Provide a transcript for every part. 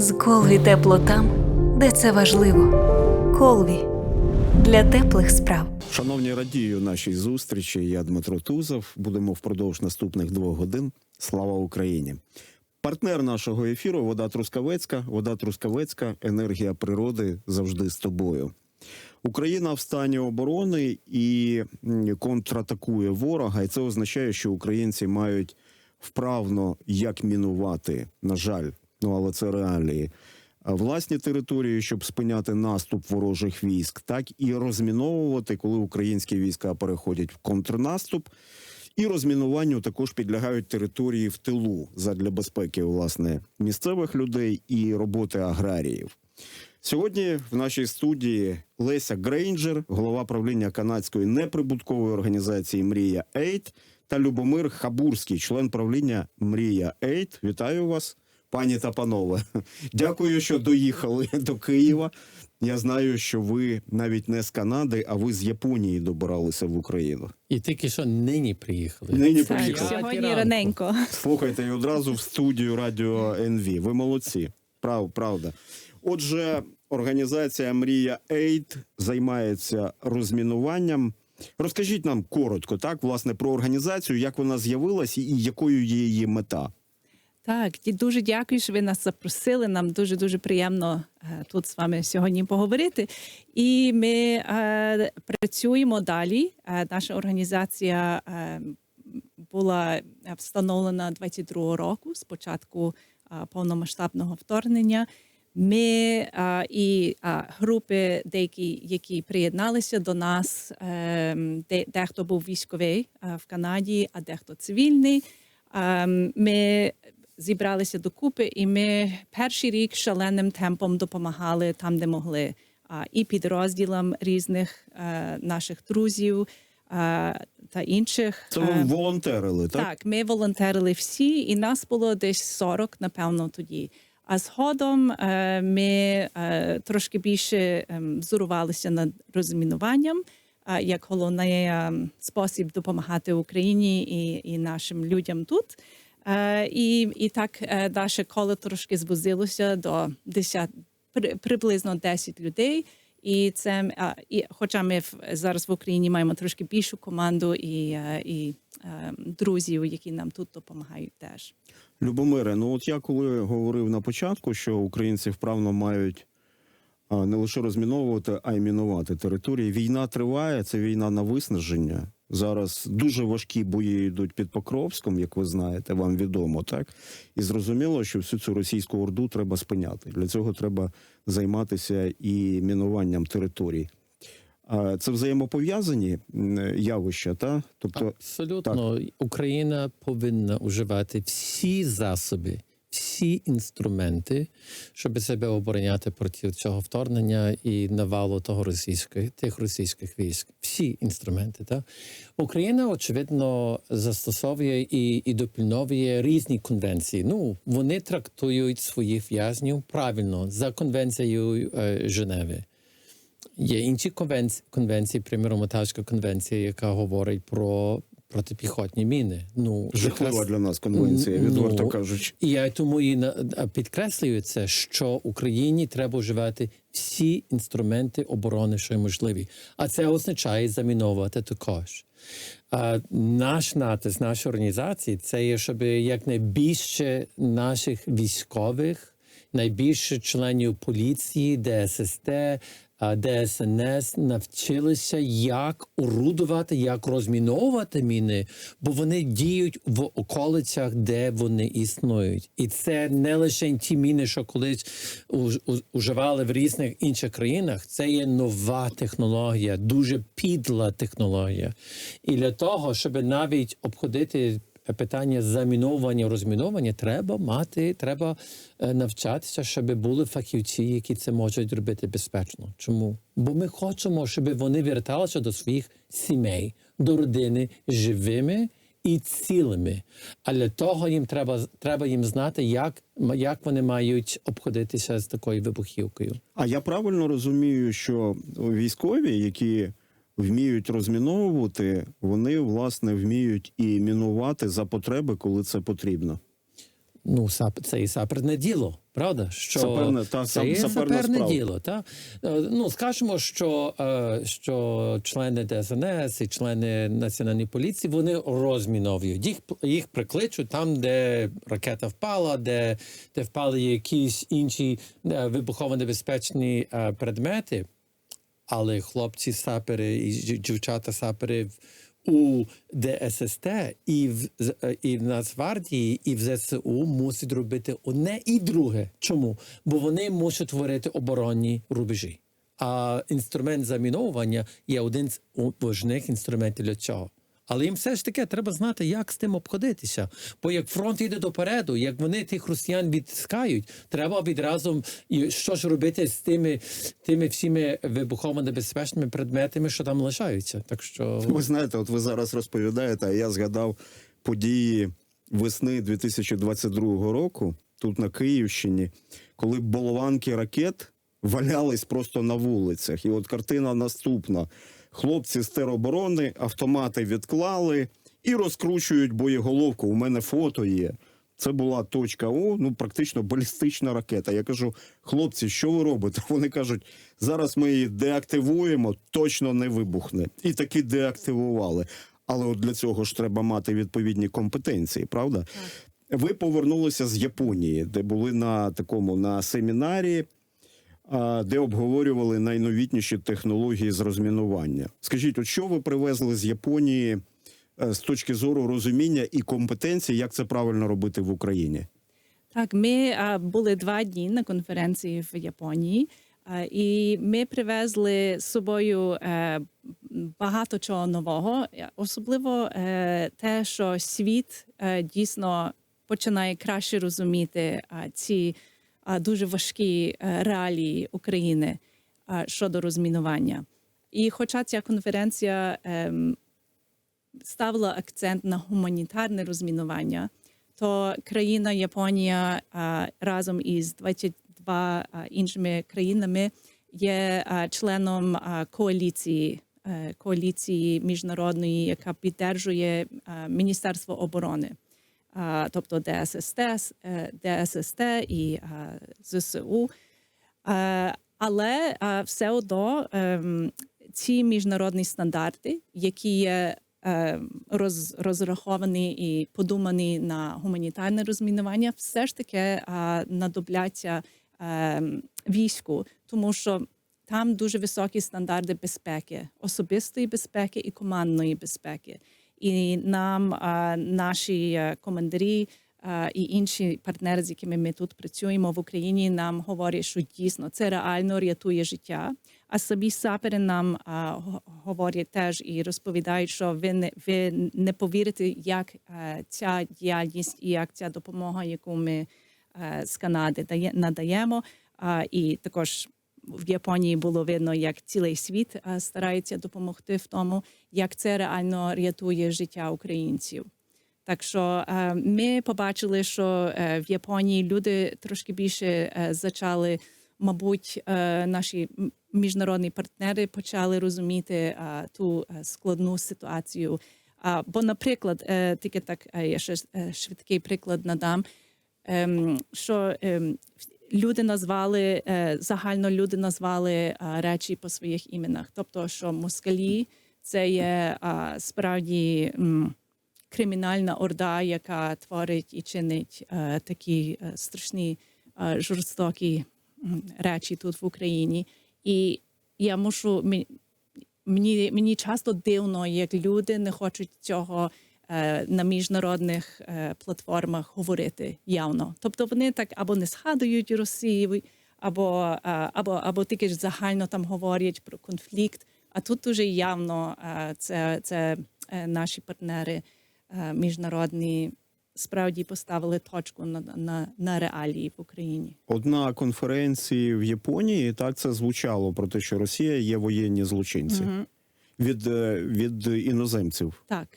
З Колві тепло там, де це важливо. Колві для теплих справ. Шановні радію нашій зустрічі. Я Дмитро Тузов. Будемо впродовж наступних двох годин. Слава Україні! Партнер нашого ефіру Вода Трускавецька. Вода Трускавецька, енергія природи завжди з тобою. Україна в стані оборони і контратакує ворога, і це означає, що українці мають вправно як мінувати. На жаль, ну але це реалії. Власні території, щоб спиняти наступ ворожих військ, так і розміновувати, коли українські війська переходять в контрнаступ. І розмінуванню також підлягають території в тилу задля безпеки власне місцевих людей і роботи аграріїв. Сьогодні в нашій студії Леся Грейнджер, голова правління канадської неприбуткової організації Мрія Ейт та Любомир Хабурський, член правління Мрія Ейт. Вітаю вас, пані та панове. Дякую, що доїхали до Києва. Я знаю, що ви навіть не з Канади, а ви з Японії добиралися в Україну. І тільки що нині приїхали. Нині Так, приїхали. сьогодні раненько. Слухайте, і одразу в студію Радіо НВ. Ви молодці. Прав, правда. Отже, організація Мрія Ейд займається розмінуванням. Розкажіть нам коротко, так, власне, про організацію, як вона з'явилася і якою є її мета. Так, дуже дякую, що ви нас запросили. Нам дуже дуже приємно е, тут з вами сьогодні поговорити. І ми е, працюємо далі. Е, наша організація е, була встановлена 22 року, з початку е, повномасштабного вторгнення. Ми а, і а, групи, деякі, які приєдналися до нас, е, де, дехто був військовий е, в Канаді, а дехто цивільний. Е, ми зібралися докупи, і ми перший рік шаленим темпом допомагали там, де могли. А, і підрозділам різних е, наших друзів е, та інших. Це е, ви волонтерили, так? так, ми волонтерили всі, і нас було десь 40, напевно, тоді. А згодом е, ми е, трошки більше ем, взорувалися над розмінуванням е, як головний ем, спосіб допомагати Україні і, і нашим людям тут. Е, і, і так е, наше коло трошки звузилося до 10, при, приблизно 10 людей. І це і, хоча ми в, зараз в Україні маємо трошки більшу команду і, е, і друзів, які нам тут допомагають теж. Любомире, ну от я коли говорив на початку, що українці вправно мають не лише розміновувати, а й мінувати території. Війна триває, це війна на виснаження. Зараз дуже важкі бої йдуть під Покровськом, як ви знаєте, вам відомо, так? І зрозуміло, що всю цю російську орду треба спиняти. Для цього треба займатися і мінуванням територій. Це взаємопов'язані явища, та? Тобто, Абсолютно, Україна повинна вживати всі засоби, всі інструменти, щоб себе обороняти проти цього вторгнення і навалу того російських тих російських військ. Всі інструменти. Так? Україна, очевидно, застосовує і, і допільновує різні конвенції. Ну, вони трактують своїх в'язнів правильно за конвенцією е, Женеви. Є інші конвенції, конвенції, приміром, Отавська конвенція, яка говорить про протипіхотні міни. Ну, жахлива якраз- для нас конвенція, Ну, відверто кажучи. І я тому і підкреслюю це, що Україні треба вживати всі інструменти оборони, що можливі. А це означає заміновувати також. А, наш натиск, нашої організації, це є, щоб якнайбільше наших військових, найбільше членів поліції, ДССТ, ДСНС навчилися, як орудувати, як розміновувати міни, бо вони діють в околицях, де вони існують. І це не лише ті міни, що колись уживали в різних інших країнах. Це є нова технологія, дуже підла технологія. І для того, щоб навіть обходити питання заміновування, розміновування, треба мати, треба е, навчатися, щоб були фахівці, які це можуть робити безпечно. Чому? Бо ми хочемо, щоб вони верталися до своїх сімей, до родини живими і цілими. А для того їм треба, треба їм знати, як, як вони мають обходитися з такою вибухівкою. А я правильно розумію, що військові, які вміють розміновувати, вони власне вміють і мінувати за потреби, коли це потрібно. ну, сап, це і саперне діло, правда? Що Саперне, та, це сап- є саперна саперне діло. Та? Е, Ну, скажемо, що, е, що члени ДСНС і члени національної поліції вони розміновують. Їх, їх прикличуть там, де ракета впала, де, де впали якісь інші е, вибухово небезпечні предмети. Але хлопці сапери і дівчата сапери у ДССТ і в е, і в Нацгвардії, і в ЗСУ мусять робити одне і друге. Чому? Бо вони мусять творити оборонні рубежі. А інструмент заміновування є один з важних інструментів для цього. Але їм все ж таки треба знати, як з тим обходитися. Бо як фронт йде допереду, як вони тих росіян відтискають, треба відразу і що ж робити з тими, тими всіми вибухово небезпечними предметами, що там лишаються. Так що Ви знаєте, от ви зараз розповідаєте, а я згадав події весни 2022 року тут на Київщині, коли болванки ракет валялись просто на вулицях. І от картина наступна: хлопці з тероборони автомати відклали і розкручують боєголовку. У мене фото є. Це була точка О, ну практично балістична ракета. Я кажу, хлопці, що ви робите? Вони кажуть, зараз ми її деактивуємо, точно не вибухне. І таки деактивували. Але от для цього ж треба мати відповідні компетенції, правда? Ви повернулися з Японії, де були на такому на семінарі, де обговорювали найновітніші технології з розмінування. Скажіть, от що ви привезли з Японії е, з точки зору розуміння і компетенції, як це правильно робити в Україні? Так, ми були два дні на конференції в Японії, і ми привезли з собою е, багато чого нового, особливо е, те, що світ дійсно починає краще розуміти ці дуже важкі е, реалії України щодо розмінування. І хоча ця конференція ем, ставила акцент на гуманітарне розмінування, то країна Японія разом із 22 а, іншими країнами є членом коаліції. е, Коаліції міжнародної, яка підтримує Міністерство оборони, тобто ДССТ, е, ДССТ і ЗСУ. Але все одно ем, ці міжнародні стандарти, які є е, розраховані і подумані на гуманітарне розмінування, все ж таки надобляться е, війську, тому що там дуже високі стандарти безпеки, особистої безпеки і командної безпеки. І нам наші е, командарі е, і інші партнери, з якими ми тут працюємо в Україні, нам говорять, що дійсно це реально рятує життя. А самі сапери нам а, говорять теж і розповідають, що ви не ви не повірите, як е, ця діяльність і як ця допомога, яку ми е, з Канади дає, надаємо. А, і також в Японії було видно, як цілий світ е, старається допомогти в тому, як це реально рятує життя українців. Так що е, ми побачили, що е, в Японії люди трошки більше зачали, мабуть, наші міжнародні партнери почали розуміти ту складну ситуацію. Бо, наприклад, тільки так я ще швидкий приклад надам, ем, що ем, люди назвали е, загально люди назвали речі по своїх іменах. Тобто, що москалі це є справді. кримінальна орда, яка творить і чинить е, такі е, страшні жорстокі речі тут в Україні. І я мушу мені, мені часто дивно, як люди не хочуть цього на міжнародних е, платформах говорити явно. Тобто вони так або не згадують Росію, або, е, або, або тільки ж загально там говорять про конфлікт. А тут дуже явно е, це, це е, наші партнери е, міжнародні справді поставили точку на, на, на реалії в Україні. От на конференції в Японії так це звучало про те, що Росія є воєнні злочинці від, е, від іноземців. Так.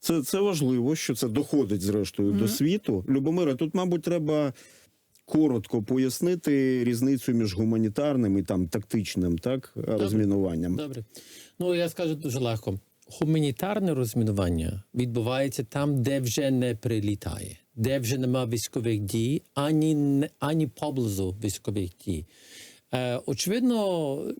Це, це важливо, що це доходить зрештою до світу. Любомире, тут, мабуть, треба коротко пояснити різницю між гуманітарним і там тактичним, так розмінуванням. Добре. Ну я скажу дуже легко. гуманітарне розмінування відбувається там, де вже не прилітає, де вже нема військових дій, ані, ані поблизу військових дій. Е, очевидно,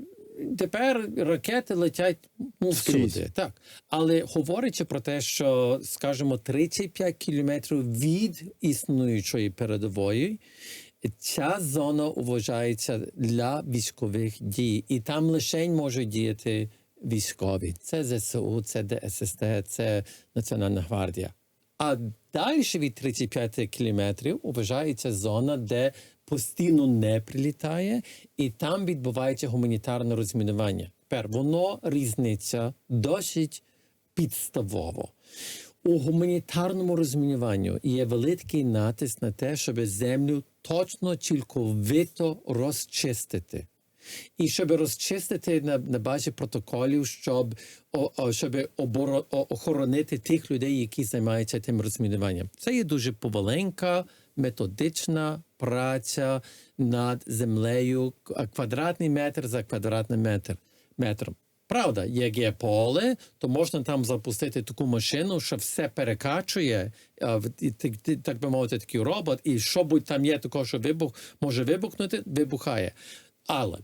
тепер ракети летять ну, всюди. Так. Але говорячи про те, що, скажімо, 35 кілометрів від існуючої передової, ця зона вважається для військових дій, і там лише можуть діяти військові. Це ЗСУ, це ДССТ, це Національна гвардія. А далі від 35 кілометрів вважається зона, де постійно не прилітає, і там відбувається гуманітарне розмінування. Тепер воно різниця досить підставово. У гуманітарному розмінюванні є великий натиск на те, щоб землю точно цілковито розчистити. І щоб розчистити на, на базі протоколів, щоб, о, о, щоб оборо, о, охоронити тих людей, які займаються тим розмінуванням. Це є дуже поваленька, методична праця над землею, квадратний метр за квадратним метр, метром. Правда, як є поле, то можна там запустити таку машину, що все перекачує, і, так би мовити, такий робот, і що будь там є такого, що вибух може вибухнути, вибухає. Але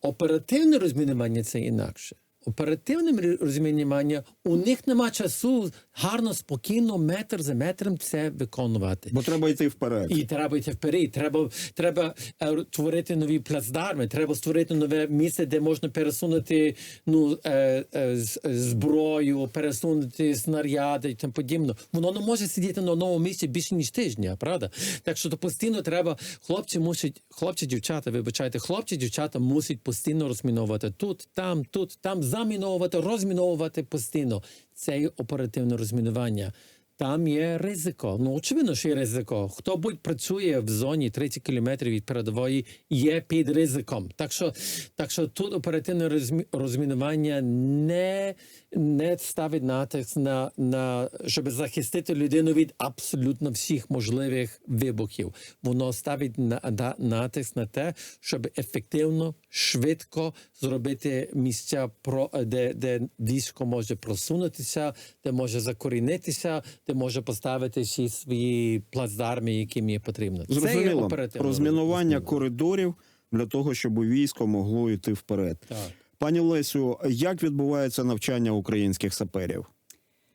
оперативне розмінування це інакше. Оперативне р- розмінування у них нема часу гарно, спокійно, метр за метром це виконувати. Бо треба йти вперед. І треба йти вперед. Треба, треба е, творити нові плацдарми, треба створити нове місце, де можна пересунути ну, е, е, зброю, пересунути снаряди і тому подібне. Воно не може сидіти на одному місці більше ніж тижня, правда? Так що то постійно треба, хлопці мусять, хлопці, дівчата, вибачайте, хлопці, дівчата мусять постійно розміновувати тут, там, тут, там, заміновувати, розміновувати постійно. Це оперативне розмінування. Там є ризико. Ну, очевидно, що є ризико. Хто будь працює в зоні 30 кілометрів від передової, є під ризиком. Так що, так що тут оперативне розмі- розмінування не, не ставить натиск на, на щоб захистити людину від абсолютно всіх можливих вибухів. Воно ставить на, на, натиск на те, щоб ефективно, швидко зробити місця, про, де, де військо може просунутися, де може закорінитися, може поставити всі свої плацдарми, яким є потрібно. Це є Зрозуміло. Розмінування коридорів для того, щоб військо могло йти вперед. Так. Пані Лесю, як відбувається навчання українських саперів?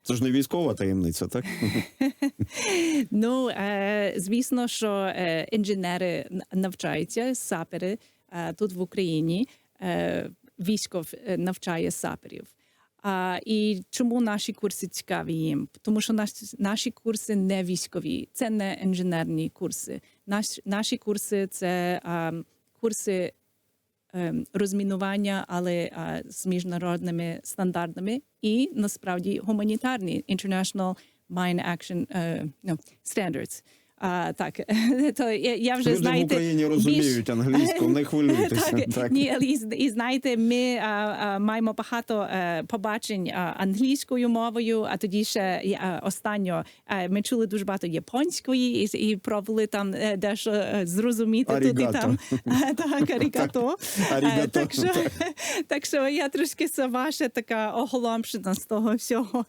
Це ж не військова таємниця, так? Ну, е, звісно, що е, інженери навчаються, сапери е, тут в Україні. Військо навчає саперів. А, і чому наші курси цікаві їм? Тому що наші, наші курси не військові, це не інженерні курси. Наш, наші курси це а, курси ем, розмінування, але а, з міжнародними стандартами і насправді гуманітарні International Mine Action е, no, Standards. А, так, то я, вже Люди в знаєте, Україні більш- розуміють англійську, не хвилюйтеся. так, так. Ні, і, і знаєте, ми а, а, маємо багато е, побачень а, англійською мовою, а тоді ще а, останньо е, ми чули дуже багато японської і, і пробували там е, дещо зрозуміти тут і там. А, Так, арігато. Арігато, Е, Так що, так що я трошки сама ще така оголомшена з того всього.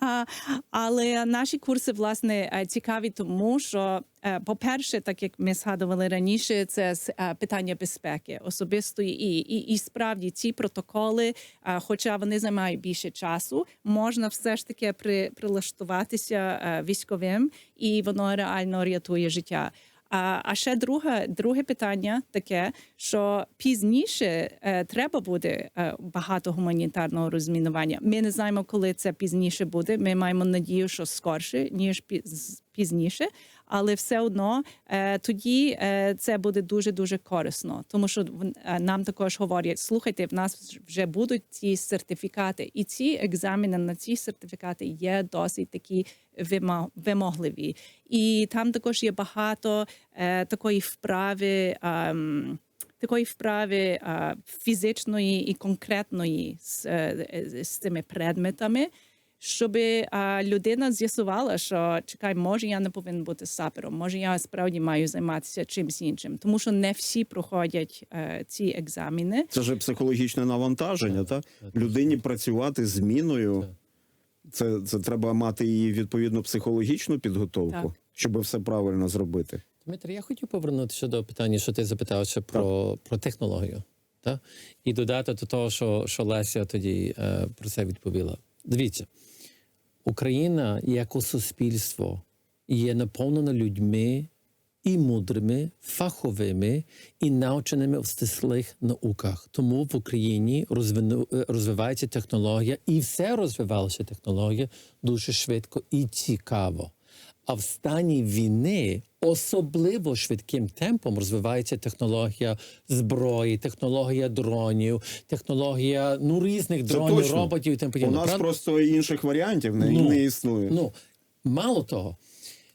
А, але наші курси, власне, цікаві тому, що, е, по-перше, так як ми згадували раніше, це е, питання безпеки особистої і, і, і справді ці протоколи, е, хоча вони займають більше часу, можна все ж таки при, прилаштуватися військовим, і воно реально рятує життя. А, а ще друге, друге питання таке, що пізніше е, треба буде е, багато гуманітарного розмінування. Ми не знаємо, коли це пізніше буде. Ми маємо надію, що скорше ніж піз- пізніше, але все одно е, тоді е, це буде дуже дуже корисно, тому що в- е, нам також говорять: слухайте, в нас вже будуть ці сертифікати, і ці екзамени на ці сертифікати є досить такі вимогливі. І там також є багато такої вправи. ем, Такої вправи а, фізичної і конкретної з, е, з цими предметами, щоб а, людина з'ясувала, що чекай, може я не повинен бути сапером, може я справді маю займатися чимось іншим, тому що не всі проходять е, ці екзамени. Це ж психологічне навантаження, так? Людині працювати з міною Це, це треба мати і відповідну психологічну підготовку, Так. щоб все правильно зробити. Дмитрий, я хотів повернутися до питання, що ти запитав ще про, про технологію. Та? І додати до того, що, що Леся тоді е, про це відповіла. Дивіться, Україна як суспільство є наповнена людьми і мудрими, фаховими і навченими в стислих науках. Тому в Україні розвину, е, розвивається технологія, і все розвивалася технологія дуже швидко і цікаво. А в стані війни особливо швидким темпом розвивається технологія зброї, технологія дронів, технологія ну різних Це дронів, точно. роботів і тому У нас Правда? просто інших варіантів не, Ну, не існує. Ну, мало того,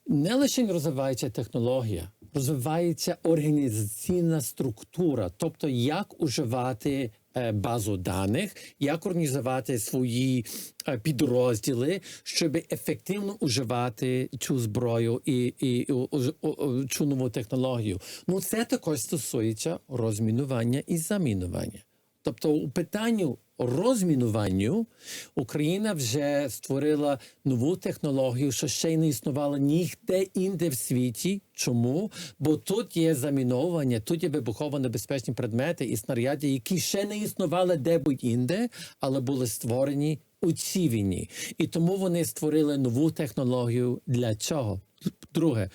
не лише розвивається технологія, розвивається організаційна структура, тобто як уживати базу даних, як організувати свої е, підрозділи, щоб ефективно уживати цю зброю і, і, і цю нову технологію. Ну це також стосується розмінування і замінування. Тобто, у питанні розмінуванню Україна вже створила нову технологію, що ще й не існувала ніде інде в світі. Чому? Бо тут є заміновування, тут є вибухово небезпечні предмети і снаряди, які ще не існували де-будь-інде, але були створені у цій війні. І тому вони створили нову технологію для чого? Друге,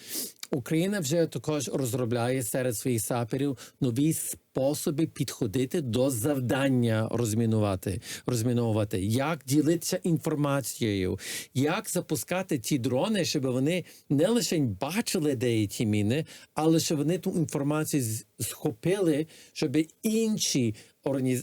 Україна вже також розробляє серед своїх саперів нові способи підходити до завдання розмінувати, розміновувати, як ділитися інформацією, як запускати ті дрони, щоб вони не лише бачили, де є ті міни, але щоб вони ту інформацію схопили, щоб інші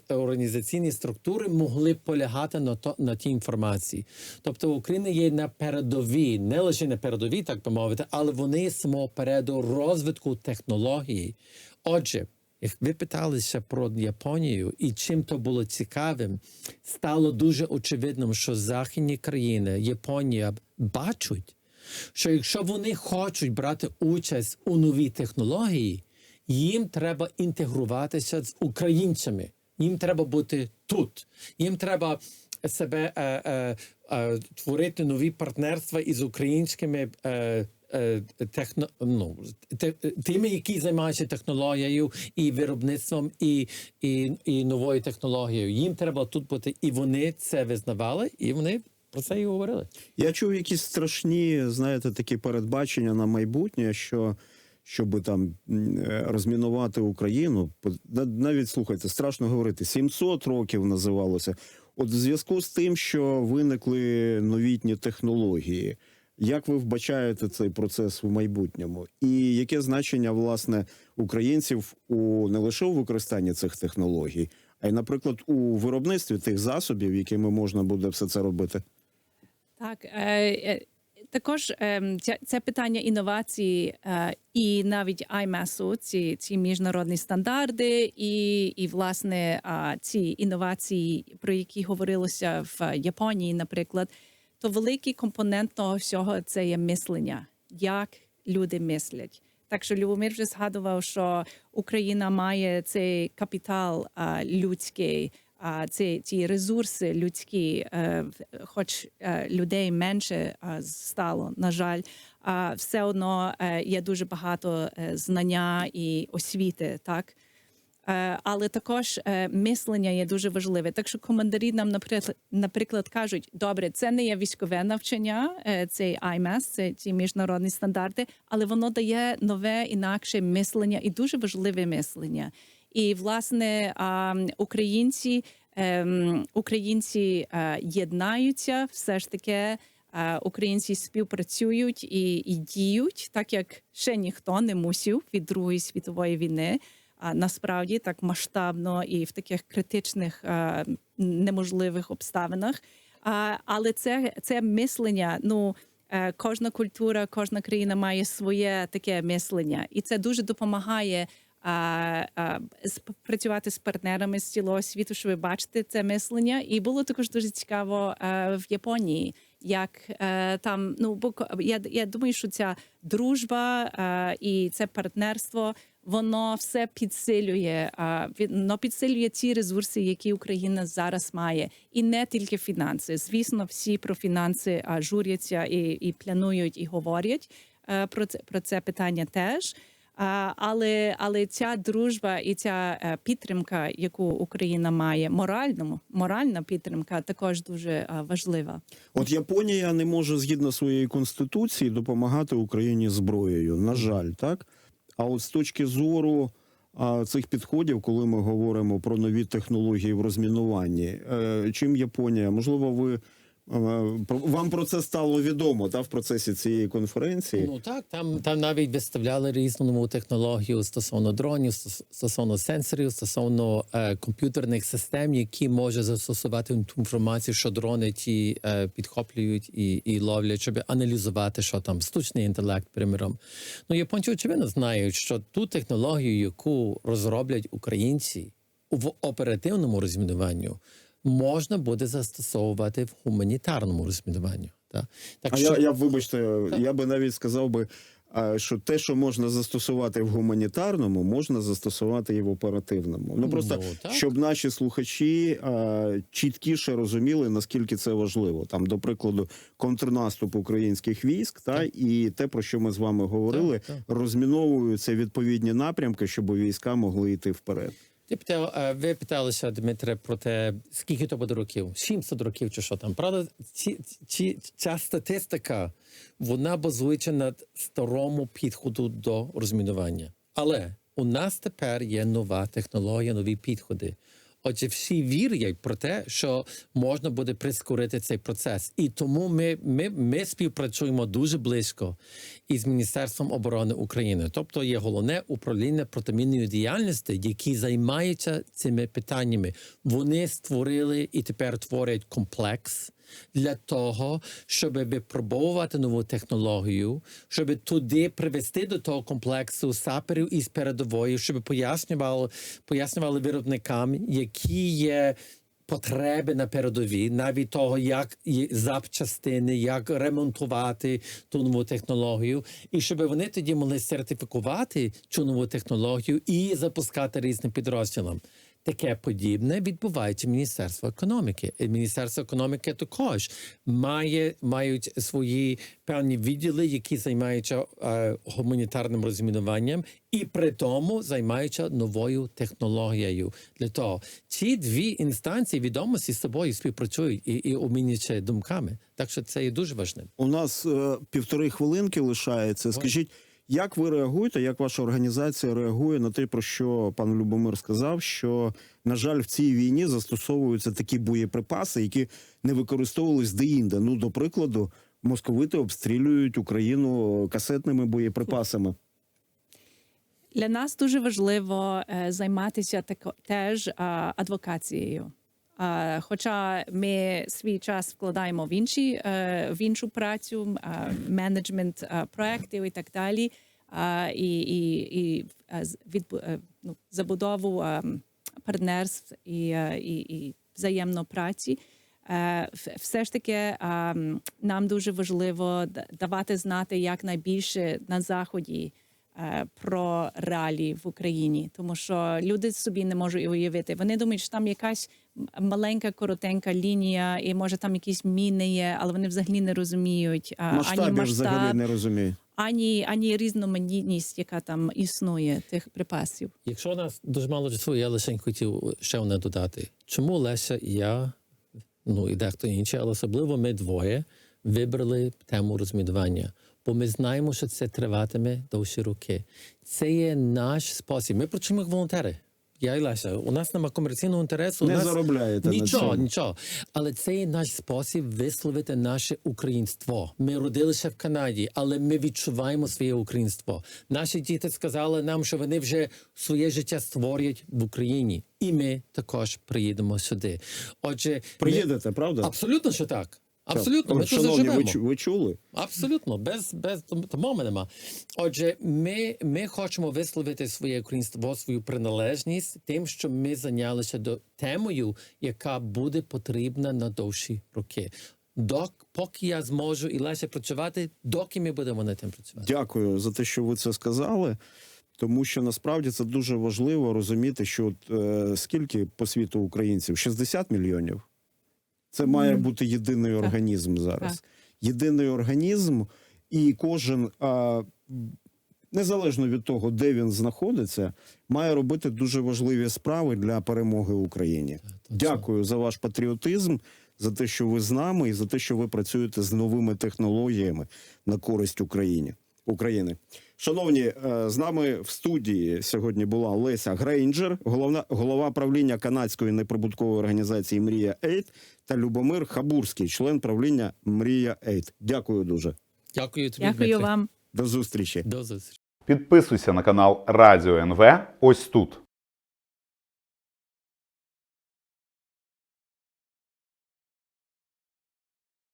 організаційні структури могли полягати на то на тій інформації. Тобто Україна є на передовій, не лише на передовій, так би мовити, але вони самого переду розвитку технологій. Отже, як ви питалися про Японію і чим то було цікавим, стало дуже очевидним, що західні країни, Японія бачать, що якщо вони хочуть брати участь у новій технології, їм треба інтегруватися з українцями. Їм треба бути тут. Їм треба себе е, е, е, творити нові партнерства із українськими. Е, е, Техно, ну, тими, які займаються технологією і виробництвом, і, і, і новою технологією. Їм треба тут бути, і вони це визнавали, і вони про це і говорили. Я чув якісь страшні, знаєте, такі передбачення на майбутнє, що щоб там е, розмінувати Україну, навіть слухайте, страшно говорити, 700 років називалося. От в зв'язку з тим, що виникли новітні технології, як ви вбачаєте цей процес в майбутньому? І яке значення власне українців у не лише у використанні цих технологій, а й, наприклад, у виробництві тих засобів, якими можна буде все це робити? Так, е, е, також е, це, це питання інновації е, і навіть IMAS, ці, ці міжнародні стандарти, і, і власне ці інновації, про які говорилося в Японії, наприклад, то великий компонент того всього це є мислення, як люди мислять. Так що Любомир вже згадував, що Україна має цей капітал людський, а ці, ці ресурси людські, е, хоч е, людей менше стало, на жаль, а все одно е, є дуже багато знання і освіти, так. Але також мислення є дуже важливе. Так що командарі нам, наприклад, наприклад, кажуть: добре, це не є військове навчання, цей IMS, це ці міжнародні стандарти, але воно дає нове інакше мислення і дуже важливе мислення. І власне українці, ем, українці е, єднаються все ж таки. е, Українці співпрацюють і, і діють, так як ще ніхто не мусив від Другої світової війни. А насправді так масштабно і в таких критичних е, неможливих обставинах. Але це, це мислення. Ну кожна культура, кожна країна має своє таке мислення, і це дуже допомагає. Працювати з партнерами з цілого світу, щоб бачити це мислення, і було також дуже цікаво е, в Японії, як е, там ну бо я, я думаю, що ця дружба е, і це партнерство воно все підсилює, від- воно підсилює ті ресурси, які Україна зараз має, і не тільки фінанси. Звісно, всі про фінанси а, журяться і, і планують, і говорять е, про це про це питання теж. Але, але ця дружба і ця е, підтримка, яку Україна має, моральному моральна підтримка, також дуже е, важлива. От Японія не може згідно своєї конституції допомагати Україні зброєю. На жаль, так. А от з точки зору цих підходів, коли ми говоримо про нові технології в розмінуванні, е, чим Японія, можливо, ви. Е, Вам про це стало відомо та в процесі цієї конференції. Ну так, там, там навіть виставляли різну нову технологію стосовно дронів, стос- стосовно сенсорів, стосовно е, комп'ютерних систем, які може застосувати ту інформацію, що дрони ті е, підхоплюють і, і ловлять, щоб аналізувати, що там штучний інтелект, приміром. Ну, японці очевидно знають, що ту технологію, яку розроблять українці в оперативному розмінуванню, можна буде застосовувати в гуманітарному розмінуванні. Так, так А я, я вибачте, я би навіть сказав би, що те, що можна застосувати в гуманітарному, можна застосувати і в оперативному. Ну просто Ну, щоб наші слухачі а, чіткіше розуміли, наскільки це важливо. Там, до прикладу, контрнаступ українських військ, та і те, про що ми з вами говорили, Так, так. розміновуються відповідні напрямки, щоб війська могли йти вперед. Ти питав, е, ви питалися, Дмитре, про те, скільки то буде років? 700 років чи що там. Правда, ці, ці, ця статистика, вона базується на старому підходу до розмінування. Але у нас тепер є нова технологія, нові підходи. Отже, всі вірять про те, що можна буде прискорити цей процес. І тому ми, ми, ми співпрацюємо дуже близько із Міністерством оборони України. Тобто є головне управління протимінної діяльності, які займаються цими питаннями. Вони створили і тепер творять комплекс для того, щоб випробовувати нову технологію, щоб туди привести до того комплексу саперів із передової, щоб пояснювали, пояснювали виробникам, які є. Потреби на передовій, навіть того, як запчастини, як ремонтувати ту нову технологію, і щоб вони тоді могли сертифікувати цю нову технологію і запускати різним підрозділам. Таке подібне відбувається в Міністерство економіки. І Міністерство економіки також має мають свої певні відділи, які займаються е, гуманітарним розмінуванням, і при тому займаються новою технологією. Для того ці дві інстанції відомості з собою співпрацюють і, і обмінюються думками. Так що це є дуже важливо. У нас е, півтори хвилинки лишається. Скажіть, як ви реагуєте, як ваша організація реагує на те, про що пан Любомир сказав, що на жаль, в цій війні застосовуються такі боєприпаси, які не використовувались де-інде. Ну, до прикладу, московити обстрілюють Україну касетними боєприпасами. Для нас дуже важливо е, займатися теж адвокацією. Хоча ми свій час вкладаємо в інші е, в іншу працю, менеджмент проєктів і так далі, і, і, і відбу- е, ну, забудову партнерств і, е, і, і взаємно праці. Все ж таки нам дуже важливо давати знати якнайбільше на заході про реалії в Україні, тому що люди собі не можуть уявити. Вони думають, що там якась маленька коротенька лінія, і може там якісь міни є, але вони взагалі не розуміють а, ані Масштабів взагалі не розумію. ані, ані різноманітність, яка там існує тих припасів. Якщо у нас дуже мало часу, я лише хотів ще одне додати. Чому Леся і я, ну і дехто інший, але особливо ми двоє вибрали тему розмінування. Бо ми знаємо, що це триватиме довші роки. Це є наш спосіб. Ми працюємо як волонтери. Я і Леся. У нас немає комерційного інтересу. у Не нас заробляєте на нічого, цьому. нічого. Але це є наш спосіб висловити наше українство. Ми родилися в Канаді, але ми відчуваємо своє українство. Наші діти сказали нам, що вони вже своє життя створюють в Україні, і ми також приїдемо сюди. Отже, ми- Приїдете, правда? абсолютно, що так. Абсолютно, ми тут заживемо. ви, ви чули? Абсолютно, без, без тому нема. Отже, ми, ми хочемо висловити своє українство, свою приналежність тим, що ми зайнялися до темою, яка буде потрібна на довші роки. Док, поки я зможу і Леся працювати, доки ми будемо над тим працювати. Дякую за те, що ви це сказали. Тому що насправді це дуже важливо розуміти, що от, е, скільки по світу українців? 60 мільйонів. Це має бути єдиний організм зараз. Так. Єдиний організм, і кожен, а, незалежно від того, де він знаходиться, має робити дуже важливі справи для перемоги в Україні. Дякую за ваш патріотизм, за те, що ви з нами, і за те, що ви працюєте з новими технологіями на користь Україні. України. Шановні, е, з нами в студії сьогодні була Леся Грейнджер, головна голова правління канадської неприбуткової організації Мрія Ейт та Любомир Хабурський, член правління Мрія Ейт. Дякую дуже. Дякую тобі. Дякую вам. До зустрічі. До зустрічі. Підписуйся на канал Радіо НВ ось тут.